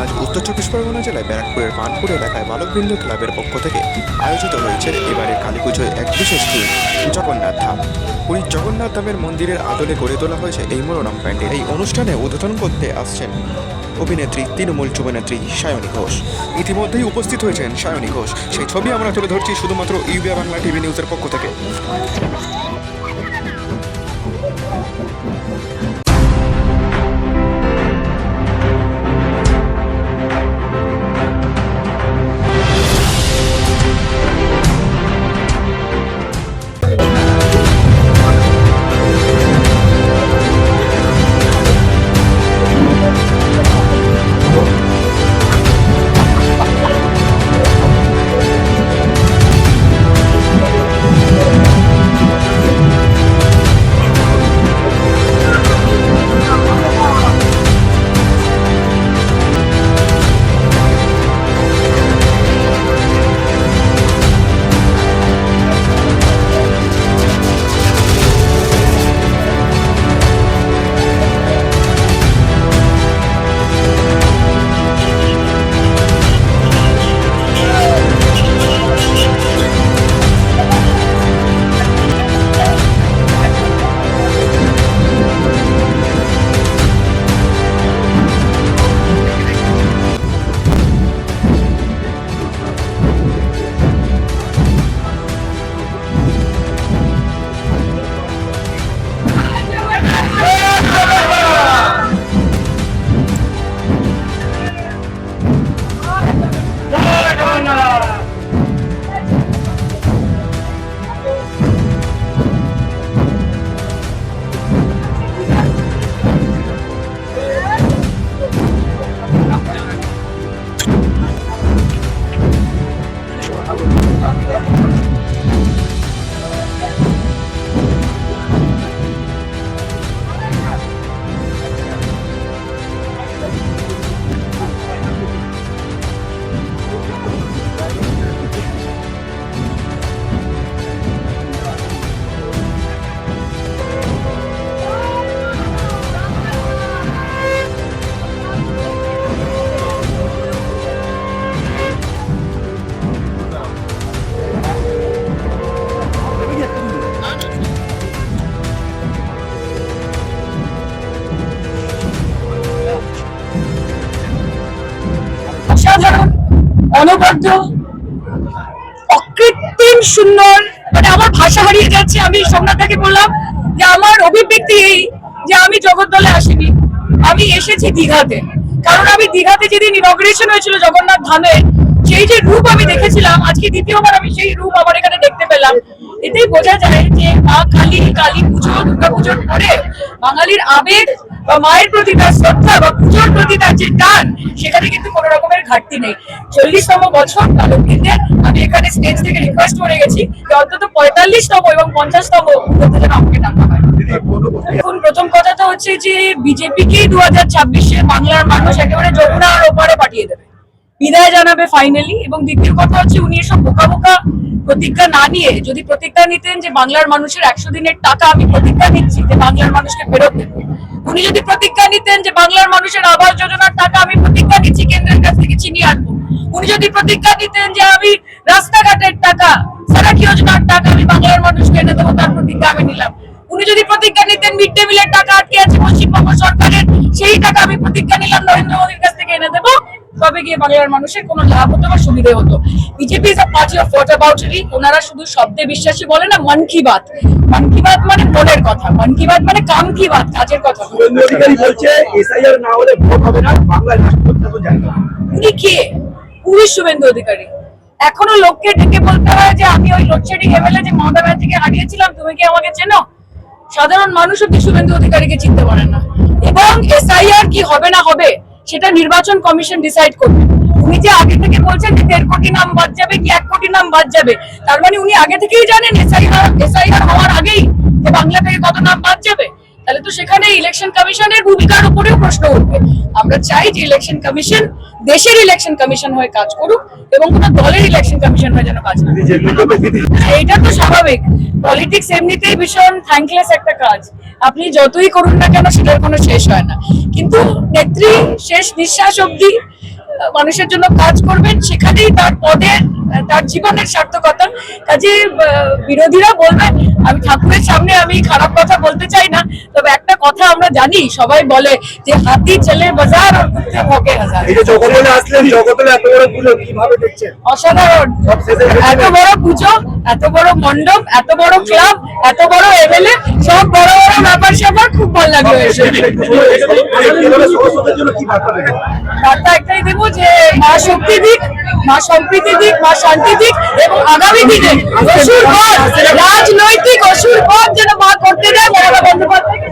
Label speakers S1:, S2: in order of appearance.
S1: আজ উত্তর চব্বিশ পরগনা জেলায় ব্যারাকপুরের মানপুর এলাকায় বালকবৃন্দ ক্লাবের পক্ষ থেকে আয়োজিত হয়েছে এবারের কালী পুজোয় এক বিশেষ দিন, জগন্নাথ ধাম। পুরীর জগন্নাথ ধামের মন্দিরের আদলে গড়ে তোলা হয়েছে এই মনোরম প্যান্ডেল। এই অনুষ্ঠানে উদ্বোধন করতে আসছেন অভিনেত্রী, তৃণমূল যুবনেত্রী সায়নী ঘোষ। ইতিমধ্যেই উপস্থিত হয়েছেন সায়নী ঘোষ। সেই ছবি আমরা তুলে ধরছি শুধুমাত্র ইউবিয়া বাংলা টিভি নিউজের পক্ষ থেকে।
S2: অনবদ্য, অকৃত্রিম সুন্দর মানে আমার ভাষা হারিয়ে যাচ্ছে আমি সোমনাথকে বললাম যে আমার অভিব্যক্তি এই যে আমি জগদ্দলে আসিনি, আমি এসেছি দীঘাতে। কারণ আমি দীঘাতে যেদিন ইনগ্রেশন হয়েছিল জগন্নাথ ধামে, সেই যে রূপ আমি দেখেছিলাম, আজকে দ্বিতীয়বার আমি সেই রূপ আমার এখানে দেখতে পেলাম। এতেই বোঝা যায় যে মা কালী কালী পুজো, দুর্গা পুজোর পরে বাঙালির আবেগ বা মায়ের প্রতি তার শ্রদ্ধা বা পুজোর প্রতি তার যে টান, সেখানে কিন্তু কোনো রকমের ঘাটতি নেই। চল্লিশতম বছর বালকবৃন্দের আমি এখানে স্টেজ থেকে রিকোয়েস্ট করে গেছি যে অন্তত পঁয়তাল্লিশতম এবং পঞ্চাশতম করতে যেন আমাকে ডাকা হয়। এখন প্রথম কথা তো হচ্ছে যে বিজেপিকেই দু হাজার ছাব্বিশে বাংলার মানুষ একেবারে যমুনা আর ওপারে পাঠিয়ে দেবে। বিদায় জানাবে ফাইনালি এবং দ্বিতীয় কথা হচ্ছে উনি এসব বোকা বোকা প্রতিজ্ঞা না নিয়ে যদি প্রতিজ্ঞা নিতেন যে বাংলার মানুষের একশো দিনের টাকা আমি প্রতিজ্ঞা নিচ্ছি যে বাংলার মানুষকে ফেরত দেবো। উনি যদি প্রতিজ্ঞা নিতেন যে বাংলার মানুষের আবাস যোজনার টাকা আমি প্রতিজ্ঞা নিচ্ছি কেন্দ্রের কাছ থেকে চিনিয়ে আনব। উনি যদি প্রতিজ্ঞা নিতেন যে আমি রাস্তাঘাটের টাকা সড়ক যোজনার টাকা আমি বাংলার মানুষকে এনে দেবো, তার প্রতিজ্ঞা আমি নিলাম। উনি যদি প্রতিজ্ঞা নিতেন মিড ডে মিলের টাকা আটকে আছে পশ্চিমবঙ্গ সরকারের, সেই টাকা আমি প্রতিজ্ঞা নিলাম নরেন্দ্র মোদীর তবে গিয়ে বাংলার মানুষের কোনো লাভ হতো বা সুবিধে হতো? BJP is a party of whataboutery ওনারা শুধু শব্দে বিশ্বাসী বলে না মন কি বাত। মন কি বাত মানে মনের কথা। মন কি বাত মানে কাম কি বাত? কাজের কথা।
S3: বলছে এসআইআর না হলে ভোট হবে না জায়গা
S2: উনি কে? পুলিশ শুভেন্দু অধিকারী। এখনও লোককে ডেকে বলতে হয় যে আমি ওই লোডশেডিং এমএলএ যে মমতা ব্যানার্জিকে হারিয়েছিলাম তুমি কি আমাকে চেনো? সাধারণ মানুষ অব্দি শুভেন্দু অধিকারীকে চিনতে পারেন না। এবং এসআইআর কি হবে না হবে? সেটা নির্বাচন কমিশন ডিসাইড করবে। উনি যে আগে থেকে বলছেন যে দেড় কোটি নাম বাদ যাবে কি এক কোটি নাম বাদ যাবে, তার মানে উনি আগে থেকেই জানেন এসআইআর হওয়ার আগেই যে বাংলা থেকে কত নাম বাদ যাবে। তাহলে তো সেখানে ইলেকশন কমিশনের ভূমিকার উপরেও প্রশ্ন উঠবে। আমরা চাই যে ইলেকশন কমিশন দেশের ইলেকশন কমিশন হয়ে কাজ করুক এবং কোনো দলের ইলেকশন কমিশন হয়ে যেন কাজ না করে।
S3: বিজেপি
S2: তো স্বাভাবিক। পলিটিক্স এমনিতেই ভীষণ থ্যাঙ্কলেস একটা কাজ। আপনি যতই করুন না কেন সেটার কোনো শেষ হয় না। কিন্তু নেত্রী শেষ নিঃশ্বাস অবধি মানুষের জন্য কাজ করবেন সেখানেই তার পদের তার জীবনের সার্থকতা। কাজে বিরোধীরা বলবেন আমি ঠাকুরের সামনে আমি খারাপ কথা বলতে চাই না। তবে একটা কথা আমরা জানি সবাই বলে যে হাতি ছেলে বাজার আর কুত্তে হাজার। অসাধারণ। এত বড় পুজো এত বড় মণ্ডপ এত বড় ক্লাব এত বড় এমএলএ সব বড় বড় ব্যাপার স্যাপার ভালো লাগল এসে। বার্তা একটাই দেবো যে মা শক্তি দিক মা সম্প্রীতি দিক মা শান্তি দিক এবং আগামী দিনে অসুর পথ রাজনৈতিক অসুর পথ যেন মা করতে দেয় মমতা বন্দ্যোপাধ্যায়কে